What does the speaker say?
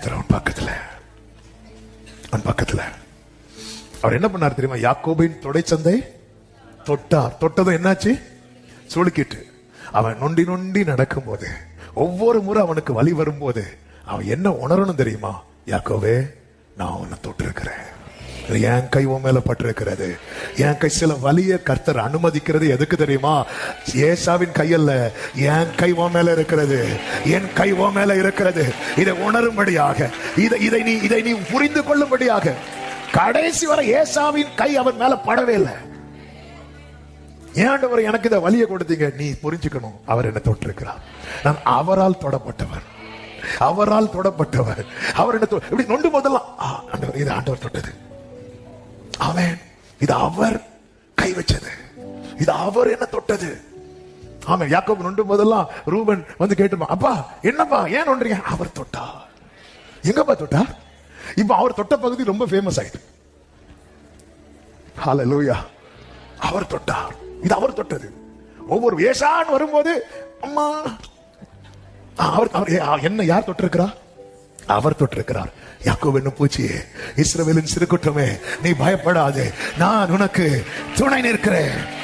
கத்தர் அவன் பக்கத்துல. அவன் பக்கத்துல. அவர் என்ன பண்ணார் தெரியுமா? யாக்கோபின் தொடைச்சந்தை தொட்டார். தொட்டதும் என்னாச்சு? சுளுக்கிட்டு. அவன் நொண்டி நொண்டி நடக்கும் போது ஒவ்வொரு முறை அவனுக்கு வழி வரும்போது அவன் என்ன உணரணும் தெரியுமா? யாக்கோவே நான் உன்னை தொட்டிருக்கிறேன். என் கை உன் மேல பட்டிருக்கிறது. என் கை சில வலிய கர்த்தர் அனுமதிக்கிறது. எதுக்கு தெரியுமா? ஏசாவின் கையல்ல என் கை உன் மேல இருக்கிறது. என் கை உன் மேல இருக்கிறது. இதை உணரும்படியாக இதை இதை நீ இதை நீ புரிந்து கொள்ளும்படியாக கடைசி வரை ஏசாவின் கை அவன் மேல படவே இல்லை. ஏண்டவர் எனக்கு இதை வலியை கொடுத்தீங்க. நீ புரிஞ்சுக்கணும் அவர் என்ன தொட்டிருக்கிறார். நான் அவரால் தொடப்பட்டவர். அவரால் தொடப்பட்டவர். அவர் என்ன இப்படி நொண்டு போதெல்லாம் ஆண்டவர் இது ஆண்டவர் தொட்டது. இது அவர் கை வச்சது. இது அவர் என்ன தொட்டது. ஆமா யாக்கோ நொண்டும் போதெல்லாம் ரூபன் வந்து கேட்டுமா அப்பா என்னப்பா ஏன் நொன்றீங்க? அவர் தொட்டார். எங்கப்பா தொட்டா இப்ப அவர் தொட்ட பகுதி ரொம்ப ஃபேமஸ் ஆயிட்டு. ஹalleluya அவர் தொட்டார். இது அவர் தொட்டது. ஒவ்வொரு வேஷான் வரும்போது அம்மா. அவர் அவர் என்ன யார் தொட்டிருக்கிறா? அவர் தொட்டிருக்கிறார். யாக்கோப் என்ன பூச்சியே இஸ்ரவேலின் சிறுகுற்றமே நீ பயப்படாதே. நான் உனக்கு துணை நிற்கிறேன்.